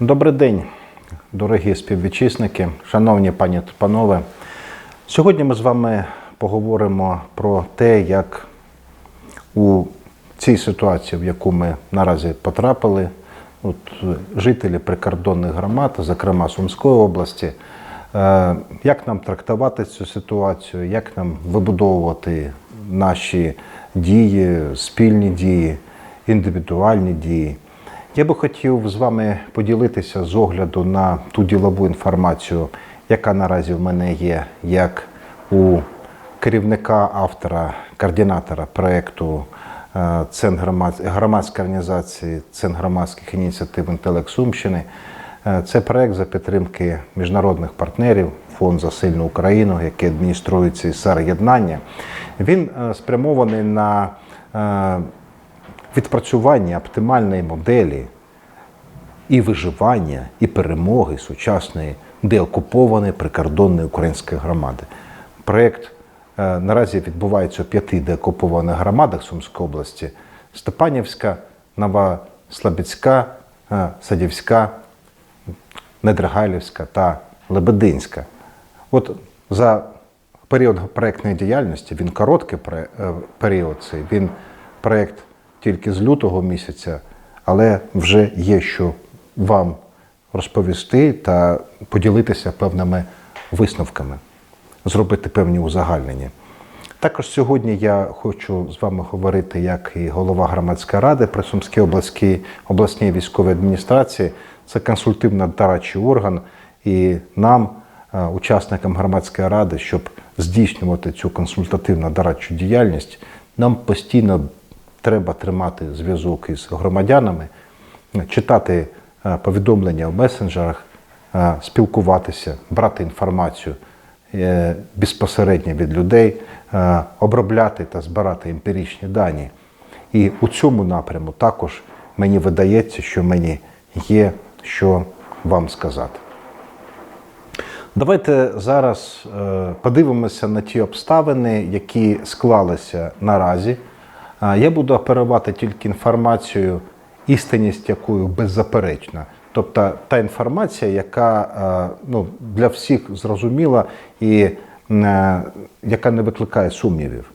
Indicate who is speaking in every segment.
Speaker 1: Добрий день, дорогі співвітчизники, шановні пані та панове. Сьогодні ми з вами поговоримо про те, як у цій ситуації, в яку ми наразі потрапили, от, жителі прикордонних громад, зокрема Сумської області, е, як нам трактувати цю ситуацію, як нам вибудовувати наші дії, спільні дії, індивідуальні дії. Я би хотів з вами поділитися з огляду на ту ділову інформацію, яка наразі в мене є, як у керівника автора, координатора проєкту е, громадської організації Центр громадських ініціатив «Інтелект Сумщини. Е, Це проєкт за підтримки міжнародних партнерів, Фонд за сильну Україну, який адмініструється із єднання. Він е, спрямований на відпрацювання оптимальної моделі і виживання, і перемоги сучасної деокупованої прикордонної української громади. Проєкт е, наразі відбувається у п'яти деокупованих громадах Сумської області: Степанівська, Новослабіцька, е, Садівська, Недригайлівська та Лебединська. От за період проєктної діяльності, він короткий е, період цей, він проєкт тільки з лютого місяця, але вже є що вам розповісти та поділитися певними висновками, зробити певні узагальнення. Також сьогодні я хочу з вами говорити як і голова громадської ради при Сумській обласній, обласній військовій адміністрації. Це консультивно-дорадчий орган, і нам, е, учасникам громадської ради, щоб здійснювати цю консультативно-дорадчу діяльність, нам постійно треба тримати зв'язок із громадянами, читати повідомлення в месенджерах, е, спілкуватися, брати інформацію е, безпосередньо від людей, е, обробляти та збирати емпіричні дані. І у цьому напряму також мені видається, що мені є що вам сказати. Давайте зараз е, подивимося на ті обставини, які склалися наразі. Е, Я буду оперувати тільки інформацією, істинність якою беззаперечна. Тобто та інформація, яка е, ну, для всіх зрозуміла і е, яка не викликає сумнівів.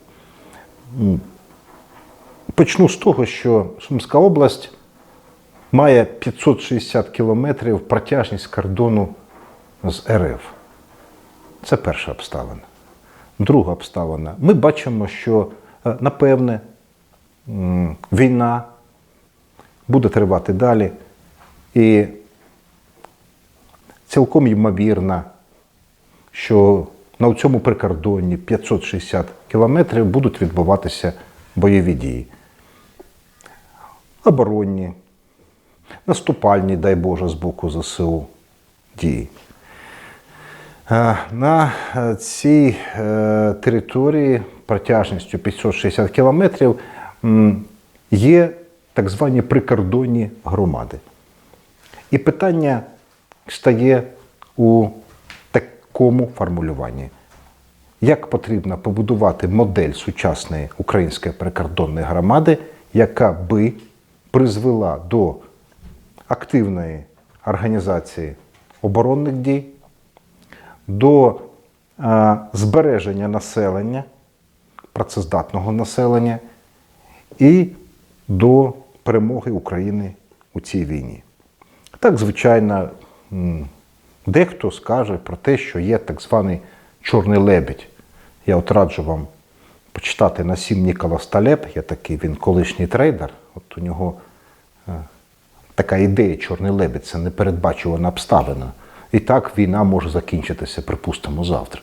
Speaker 1: Почну з того, що Сумська область має 560 кілометрів протяжність кордону з РФ. Це перша обставина. Друга обставина. Ми бачимо, що е, напевне війна буде тривати далі, і цілком ймовірно, що на цьому прикордонні 560 кілометрів будуть відбуватися бойові дії. Оборонні, наступальні, дай Боже, з боку ЗСУ дії. Е, На е, цій е, території протяжністю 560 кілометрів є так звані прикордонні громади. І питання стає у такому формулюванні. Як потрібно побудувати модель сучасної української прикордонної громади, яка би призвела до активної організації оборонних дій, до е, збереження населення, працездатного населення і до перемоги України у цій війні. Так, звичайно, дехто скаже про те, що є так званий чорний лебідь. Я от раджу вам почитати Насім Нікола Сталеп, є такий він колишній трейдер. От у нього е, така ідея чорний лебідь це непередбачувана обставина. І так війна може закінчитися, припустимо, завтра.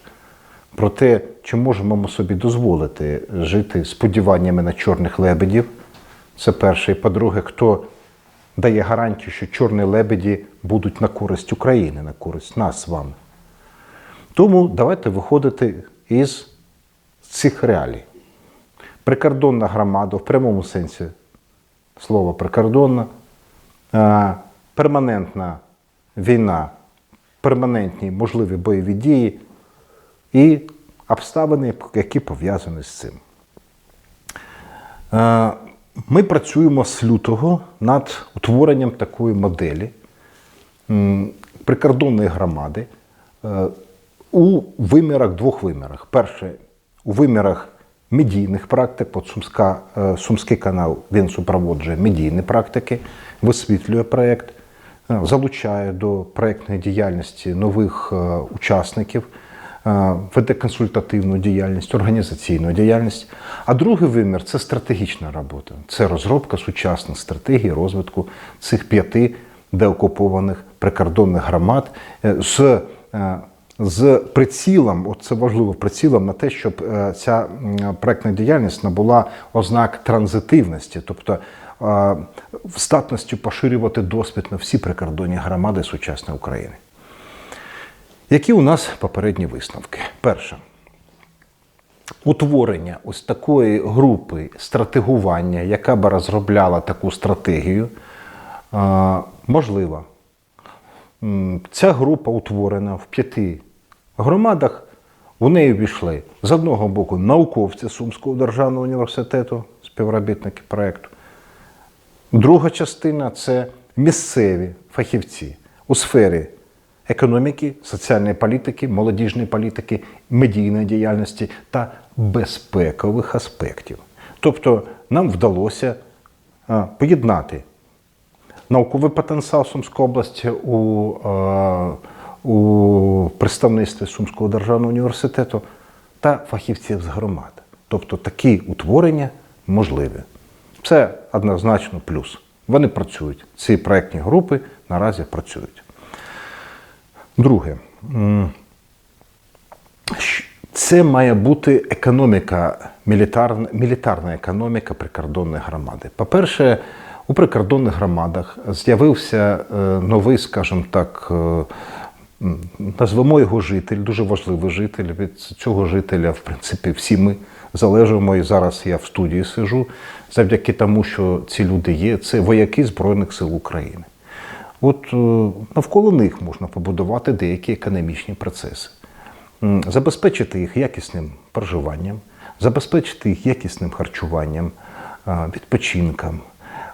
Speaker 1: Проте, чи можемо ми собі дозволити жити сподіваннями на чорних лебедів? Це перше. І по-друге, хто дає гарантію, що чорні лебеді будуть на користь України, на користь нас з вами. Тому давайте виходити із цих реалій. Прикордонна громада в прямому сенсі слова прикордонна, е, перманентна війна, перманентні можливі бойові дії і обставини, які пов'язані з цим. Ми працюємо з лютого над утворенням такої моделі, прикордонної громади е, у вимірах, двох вимірах. Перше, у вимірах медійних практик, от Сумська, е, Сумський канал він супроводжує медійні практики, висвітлює проєкт, е, залучає до проєктної діяльності нових учасників, веде консультативну діяльність, організаційну діяльність. А другий вимір це стратегічна робота. Це розробка сучасних стратегій розвитку цих п'яти деокупованих прикордонних громад е, з, е, з прицілом, от це важливо, прицілом на те, щоб е, ця проектна діяльність набула ознак транзитивності, тобто е, здатністю поширювати досвід на всі прикордонні громади сучасної України. Які у нас попередні висновки? Перше. Утворення ось такої групи стратегування, яка б розробляла таку стратегію, можливо. Ця група утворена в п'яти громадах. В неї війшли з одного боку науковці Сумського державного університету, співробітники проєкту. Друга частина це місцеві фахівці у сфері економіки, соціальної політики, молодіжної політики, медійної діяльності та безпекових аспектів. Тобто нам вдалося поєднати науковий потенціал Сумської області у, у представництві Сумського державного університету та фахівців з громад. Тобто такі утворення можливі. Це однозначно плюс. Вони працюють. Ці проектні групи наразі працюють. Друге, це має бути економіка, мілітарна, мілітарна економіка прикордонної громади. По-перше, у прикордонних громадах з'явився е, новий, скажімо так, е, назвемо його житель, дуже важливий житель. Від цього жителя, в принципі, всі ми залежимо. І зараз я в студії сижу завдяки тому, що ці люди є. Це вояки Збройних сил України. От е, навколо них можна побудувати деякі економічні процеси, забезпечити їх якісним проживанням, забезпечити їх якісним харчуванням, е, відпочинком,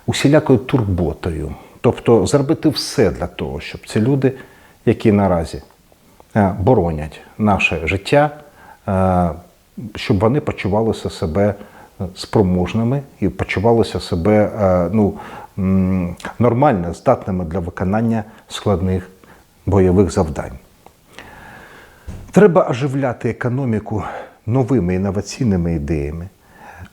Speaker 1: усілякою турботою. Тобто зробити все для того, щоб ці люди, які наразі е, боронять наше життя, щоб вони почувалися себе спроможними і почувалися себе ну, нормально, здатними для виконання складних бойових завдань. Треба оживляти економіку новими інноваційними ідеями,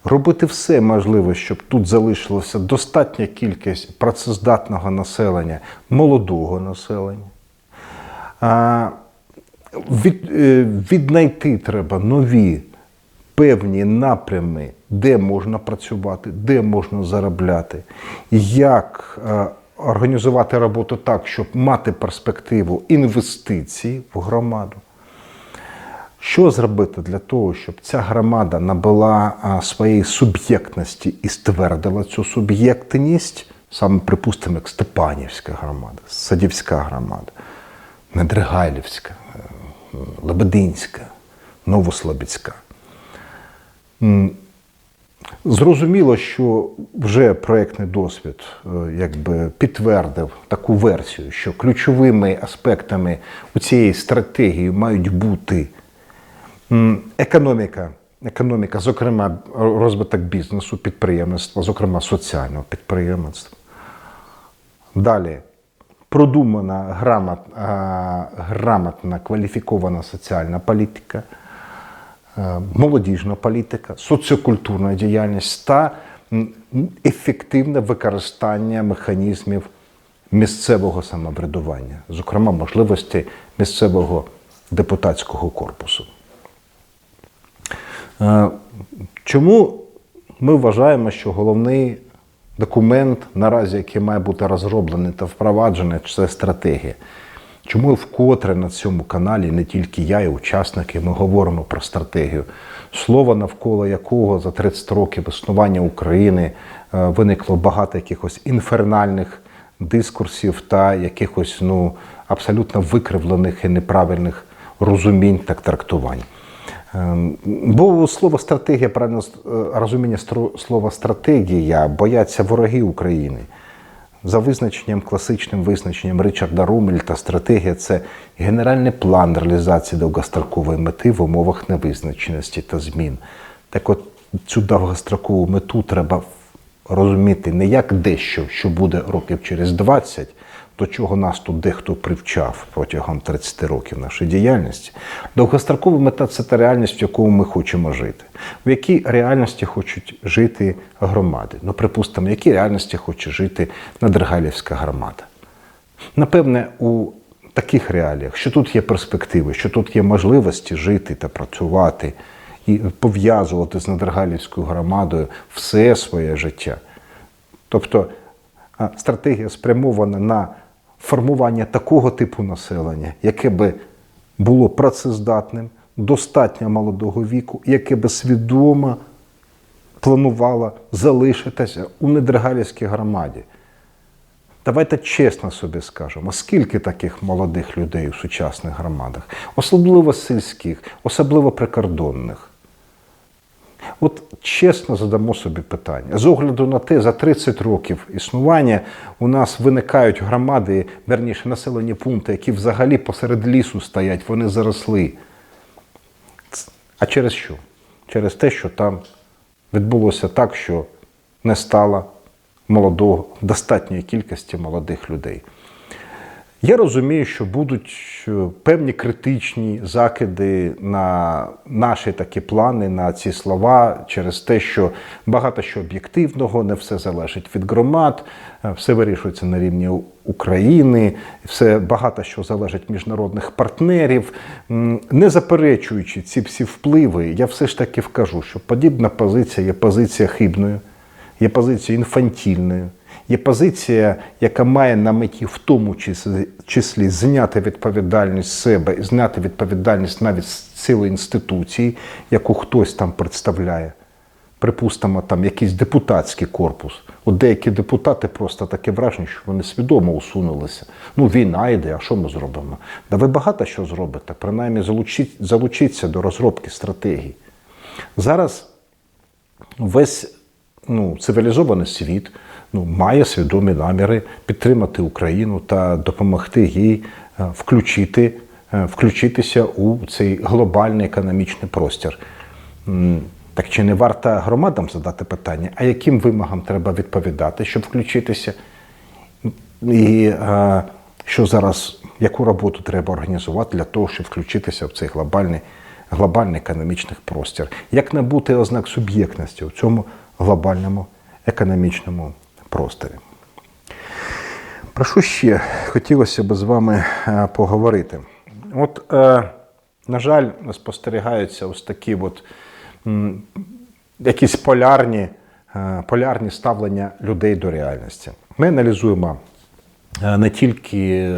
Speaker 1: робити все можливе, щоб тут залишилася достатня кількість працездатного населення, молодого населення. Від, е, віднайти треба нові певні напрями, де можна працювати, де можна заробляти, як е, організувати роботу так, щоб мати перспективу інвестицій в громаду. Що зробити для того, щоб ця громада набула своєї суб'єктності і ствердила цю суб'єктність, саме, припустимо, як Степанівська громада, Садівська громада, Недригайлівська, е, Лебединська, Новослобідська. Зрозуміло, що вже проєктний досвід е, якби підтвердив таку версію, що ключовими аспектами у цієї стратегії мають бути економіка, економіка, зокрема, розвиток бізнесу, підприємництва, зокрема соціального підприємництва. Далі продумана грамот, а, грамотна кваліфікована соціальна політика, е, молодіжна політика, соціокультурна діяльність та ефективне використання механізмів місцевого самоврядування, зокрема можливості місцевого депутатського корпусу. Е, Чому ми вважаємо, що головний документ, наразі, який має бути розроблений та впроваджений, це стратегія? Чому вкотре на цьому каналі не тільки я і учасники, ми говоримо про стратегію, слово навколо якого за 30 років існування України е, виникло багато якихось інфернальних дискурсів та якихось ну, абсолютно викривлених і неправильних розумінь та трактувань. Ем, Бо слово стратегія, правильно е, розуміння слова стратегія бояться вороги України. За визначенням, класичним визначенням Ричарда Румельта, стратегія це генеральний план реалізації довгострокової мети в умовах невизначеності та змін. Так от цю довгострокову мету треба розуміти не як дещо, що буде років через 20, до чого нас тут дехто привчав протягом 30 років нашої діяльності. Довгострокова мета це та реальність, в яку ми хочемо жити. В якій реальності хочуть жити громади? Ну, припустимо, в якій реальності хоче жити Надригалівська громада. Напевне, у таких реаліях, що тут є перспективи, що тут є можливості жити та працювати і пов'язувати з Надригалівською громадою все своє життя. Тобто стратегія спрямована на формування такого типу населення, яке би було працездатним, достатньо молодого віку, яке би свідомо планувало залишитися у Недригалівській громаді. Давайте чесно собі скажемо, скільки таких молодих людей у сучасних громадах, особливо сільських, особливо прикордонних. От чесно задамо собі питання. З огляду на те, за 30 років існування у нас виникають громади, верніше населені пункти, які взагалі посеред лісу стоять, вони заросли. А через що? Через те, що там відбулося так, що не стало молодого, достатньої кількості молодих людей. Я розумію, що будуть е, певні критичні закиди на наші такі плани, на ці слова, через те, що багато що об'єктивного, не все залежить від громад, е, все вирішується на рівні України, все багато що залежить міжнародних партнерів. Не заперечуючи ці всі впливи, я все ж таки вкажу, що подібна позиція є позиція хибною, є позиція інфантільною. Є позиція, яка має на меті в тому числі, зняти відповідальність себе, і зняти відповідальність навіть з цілої інституції, яку хтось там представляє. Припустимо, там якийсь депутатський корпус. От деякі депутати просто таке враження, що вони свідомо усунулися. Ну, війна йде, а що ми зробимо? Да ви багато що зробите, принаймні залучіть, залучіться до розробки стратегії. Зараз весь ну, цивілізований світ ну, має свідомі наміри підтримати Україну та допомогти їй е, включити, е, включитися у цей глобальний економічний простір. Так чи не варто громадам задати питання, а яким вимогам треба відповідати, щоб включитися? І е, що зараз, яку роботу треба організувати для того, щоб включитися в цей глобальний, глобальний економічний простір? Як набути ознак суб'єктності у цьому глобальному економічному просторі? Про що ще хотілося б з вами е, поговорити? От, е, на жаль, спостерігаються ось такі от якісь полярні, е, полярні ставлення людей до реальності. Ми аналізуємо не тільки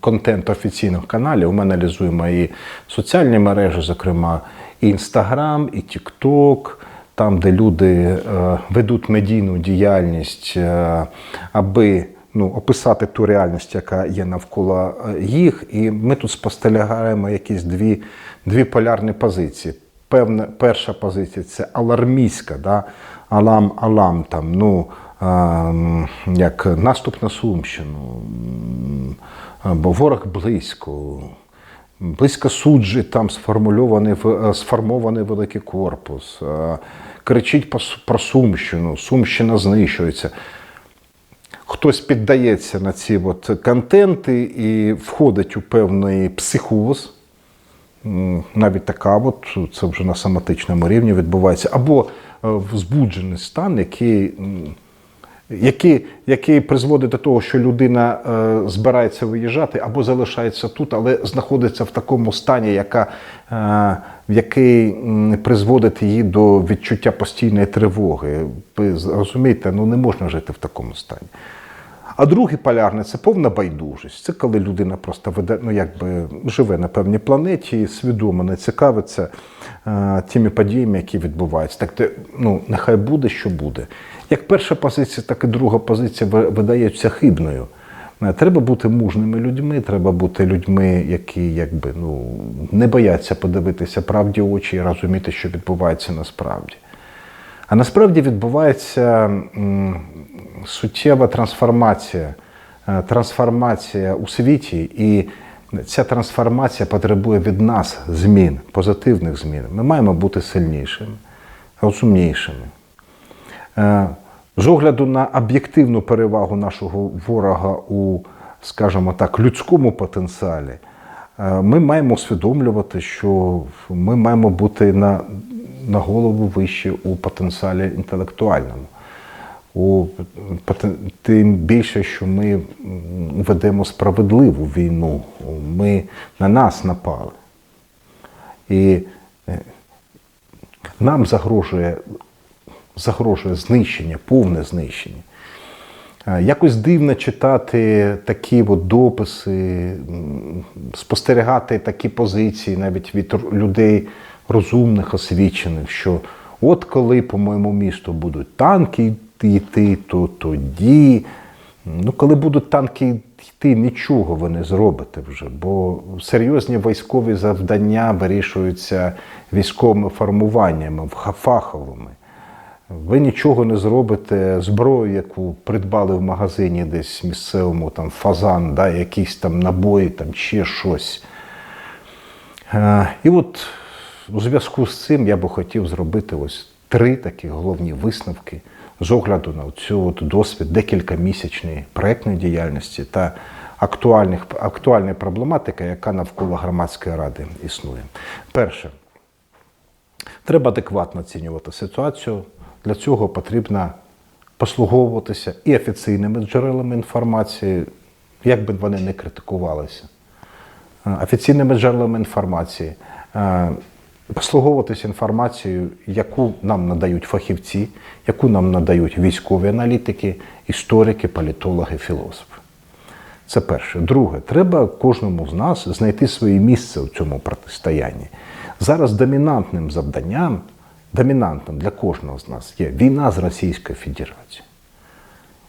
Speaker 1: контент офіційних каналів, ми аналізуємо і соціальні мережі, зокрема, і Інстаграм, і Тікток, там, де люди е, ведуть медійну діяльність, е, аби ну, описати ту реальність, яка є навколо е, їх. І ми тут спостерігаємо якісь дві, дві полярні позиції. Певна перша позиція це алармійська, да? алам, алам, там, ну, ем, як наступ на Сумщину, бо ворог близько. Близько суджі там сформульований сформований великий корпус, кричить про Сумщину, Сумщина знищується. Хтось піддається на ці от контенти і входить у певний психоз. Навіть така, от, це вже на соматичному рівні відбувається, або е, взбуджений стан, який, який, який призводить до того, що людина е, збирається виїжджати або залишається тут, але знаходиться в такому стані, яка, е, який призводить її до відчуття постійної тривоги. Ви розумієте, ну не можна жити в такому стані. А другий полярний це повна байдужість. Це коли людина просто веде, ну якби живе на певній планеті свідомо не цікавиться е, тими подіями, які відбуваються. Так те, ну нехай буде, що буде. Як перша позиція, так і друга позиція видається хибною. Е, Треба бути мужними людьми, треба бути людьми, які якби ну не бояться подивитися правді очі і розуміти, що відбувається насправді. А насправді відбувається суттєва трансформація, е, трансформація у світі, і ця трансформація потребує від нас змін, позитивних змін. Ми маємо бути сильнішими, розумнішими. З огляду на об'єктивну перевагу нашого ворога у, скажімо так, людському потенціалі, е, ми маємо усвідомлювати, що ми маємо бути на, на голову вище у потенціалі інтелектуальному. У, тим більше, що ми ведемо справедливу війну, ми на нас напали. І е, нам загрожує, загрожує знищення, повне знищення. Е, Якось дивно читати такі от дописи, спостерігати такі позиції навіть від людей розумних, освічених, що от коли по моєму місту будуть танки йти, то тоді. Ну, коли будуть танки йти, нічого ви не зробите вже, бо серйозні військові завдання вирішуються військовими формуваннями, фаховими. Ви нічого не зробите зброю, яку придбали в магазині десь місцевому, там фазан, да, якісь там набої, там ще щось. Е, І от у зв'язку з цим я би хотів зробити ось три такі головні висновки з огляду на цю от досвід декількамісячної проєктної діяльності та актуальних, актуальної проблематики, яка навколо громадської ради існує. Перше, Треба адекватно оцінювати ситуацію. Для цього потрібно послуговуватися і офіційними джерелами інформації, як би вони не критикувалися. Е, Офіційними джерелами інформації, е, послуговуватися інформацією, яку нам надають фахівці, яку нам надають військові аналітики, історики, політологи, філософи. Це перше. Друге, треба кожному з нас знайти своє місце у цьому протистоянні. Зараз домінантним завданням, домінантним для кожного з нас є війна з Російською Федерацією.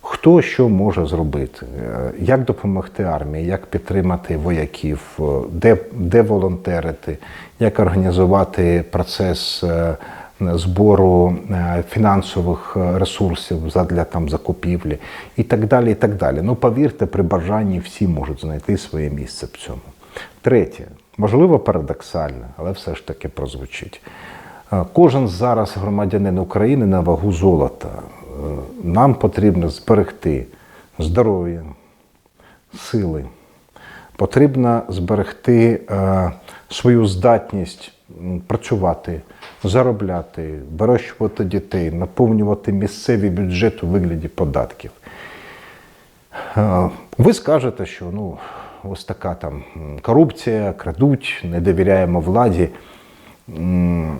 Speaker 1: Хто що може зробити, Е, як допомогти армії, як підтримати вояків, е, де, де волонтерити, як організувати процес е, збору фінансових ресурсів для там закупівлі і так далі. і так далі. Ну, повірте, при бажанні всі можуть знайти своє місце в цьому. Третє, можливо, парадоксально, але все ж таки прозвучить. Кожен зараз громадянин України на вагу золота. Е, Нам потрібно зберегти здоров'я, сили. Потрібно зберегти е, свою здатність працювати, заробляти, вирощувати дітей, наповнювати місцевий бюджет у вигляді податків. Е, Ви скажете, що ну, ось така там корупція, крадуть, не довіряємо владі. М,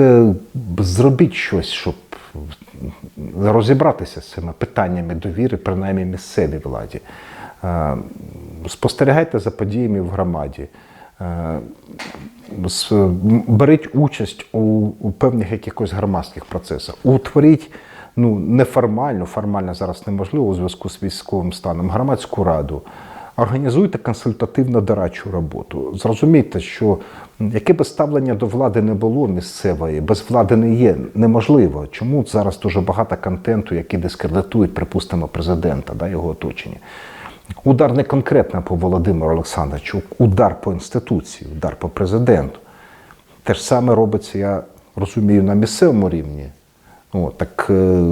Speaker 1: Е, зробіть щось, щоб розібратися з цими питаннями довіри, принаймні місцевій владі. Е, Спостерігайте за подіями в громаді. Е, Беріть участь у, у певних якихось громадських процесах. Утворіть ну, неформально, формально зараз неможливо у зв'язку з військовим станом, громадську раду. Організуйте консультативно-дорадчу роботу. Зрозумійте, що яке би ставлення до влади не було місцевої, без влади не є неможливо. Чому зараз дуже багато контенту, який дискредитують, припустимо, президента, да, його оточення. Удар не конкретно по Володимиру Олександровичу, удар по інституції, удар по президенту. Те ж саме робиться, я розумію, на місцевому рівні. О, так е,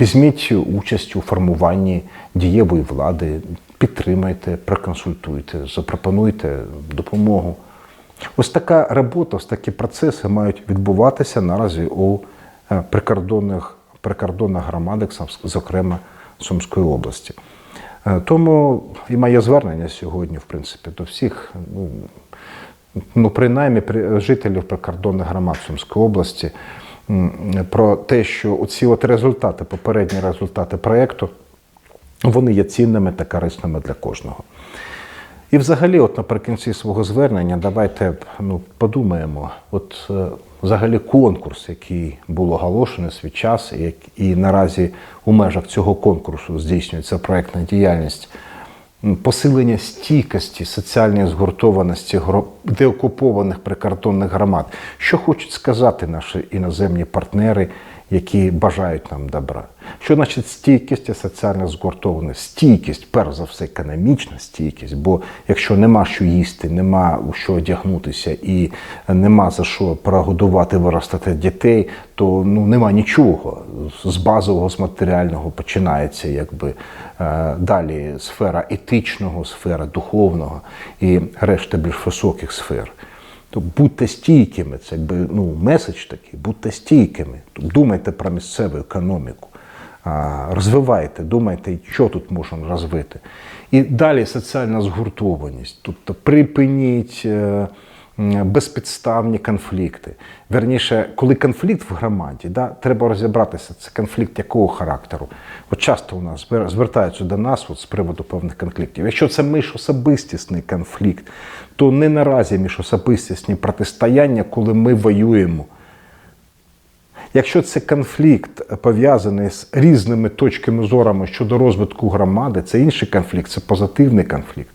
Speaker 1: візьміть участь у формуванні дієвої влади, підтримайте, проконсультуйте, запропонуйте допомогу. Ось така робота, ось такі процеси мають відбуватися наразі у е, прикордонних, прикордонних громадах, зокрема Сумської області. Е, Тому і моє звернення сьогодні, в принципі, до всіх, ну, ну принаймні жителів прикордонних громад Сумської області, про те, що оці от результати, попередні результати проєкту, вони є цінними та корисними для кожного. І взагалі, от наприкінці свого звернення, давайте ну, подумаємо, от е, взагалі конкурс, який був оголошений свій час, і, і наразі у межах цього конкурсу здійснюється проєктна діяльність, посилення стійкості, соціальної згуртованості деокупованих прикордонних громад. Що хочуть сказати наші іноземні партнери, які бажають нам добра. Що значить стійкість і соціальна згуртованість? Стійкість, перш за все, економічна стійкість. Бо якщо нема що їсти, нема у що одягнутися і нема за що прогодувати, виростати дітей, то ну нема нічого. З базового, з матеріального починається якби е, далі сфера етичного, сфера духовного і решта більш високих сфер. То будьте стійкими, це якби ну, меседж такий, будьте стійкими. Думайте про місцеву економіку, розвивайте, думайте, що тут можна розвити. І далі соціальна згуртованість. Тобто припиніть е, безпідставні конфлікти. Верніше, коли конфлікт в громаді, да, треба розібратися, це конфлікт якого характеру. От часто у нас звертаються до нас от, з приводу певних конфліктів. Якщо це міжособистісний конфлікт, то не наразі міжособистісні протистояння, коли ми воюємо. Якщо це конфлікт пов'язаний з різними точками зорами щодо розвитку громади, це інший конфлікт, це позитивний конфлікт.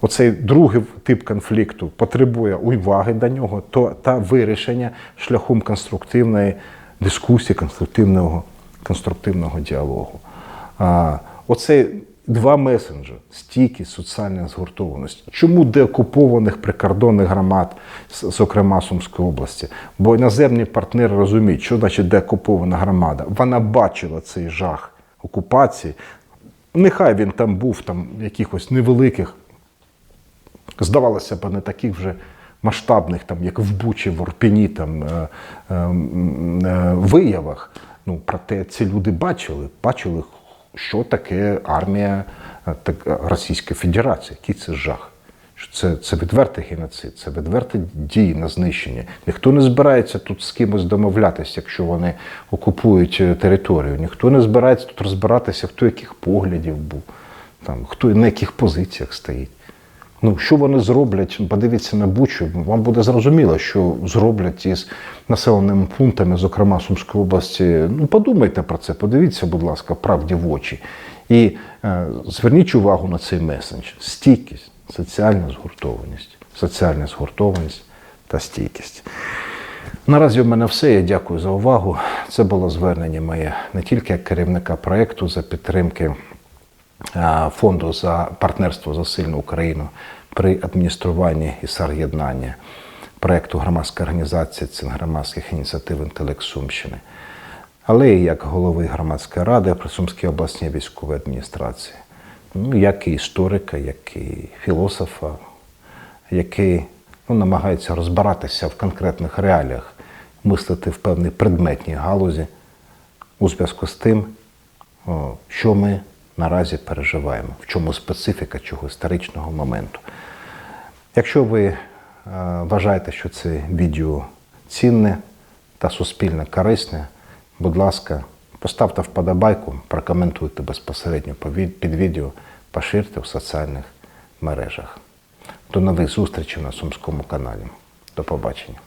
Speaker 1: Оцей другий тип конфлікту потребує уваги до нього то, та вирішення шляхом конструктивної дискусії, конструктивного, конструктивного діалогу. А, оце два месенджі стійкість, соціальна згуртованість. Чому деокупованих прикордонних громад, зокрема Сумської області? Бо іноземні партнери розуміють, що значить деокупована громада. Вона бачила цей жах окупації. Нехай він там був там якихось невеликих здавалося б, не таких вже масштабних, там, як в Бучі, в Орпіні, там, е, е, е, виявах. Ну, проте ці люди бачили, бачили, що таке армія так, Російської Федерації, який це жах. Що це, це відвертий геноцид, це відверті дії на знищення. Ніхто не збирається тут з кимось домовлятися, якщо вони окупують територію. Ніхто не збирається тут розбиратися, хто яких поглядів був, там, хто на яких позиціях стоїть. Ну, що вони зроблять? Подивіться на Бучу, вам буде зрозуміло, що зроблять із населеними пунктами, зокрема Сумської області. Ну, подумайте про це, подивіться, будь ласка, правді в очі. І е, зверніть увагу на цей месендж: стійкість, соціальна згуртованість, соціальна згуртованість та стійкість. Наразі в мене все. Я дякую за увагу. Це було звернення моє не тільки як керівника проєкту за підтримки фонду за партнерство за сильну Україну при адмініструванні і сар'єднанні проєкту громадської організації цін громадських ініціатив інтелект Сумщини, але і як голови громадської ради при Сумській обласній військовій адміністрації, ну, як і історика, як і філософа, який ну, намагається розбиратися в конкретних реаліях, мислити в певній предметній галузі у зв'язку з тим, що ми наразі переживаємо, в чому специфіка цього історичного моменту. Якщо ви е, вважаєте, що це відео цінне та суспільно корисне, будь ласка, поставте вподобайку, прокоментуйте безпосередньо під відео, поширте в соціальних мережах. До нових зустрічей на Сумському каналі. До побачення.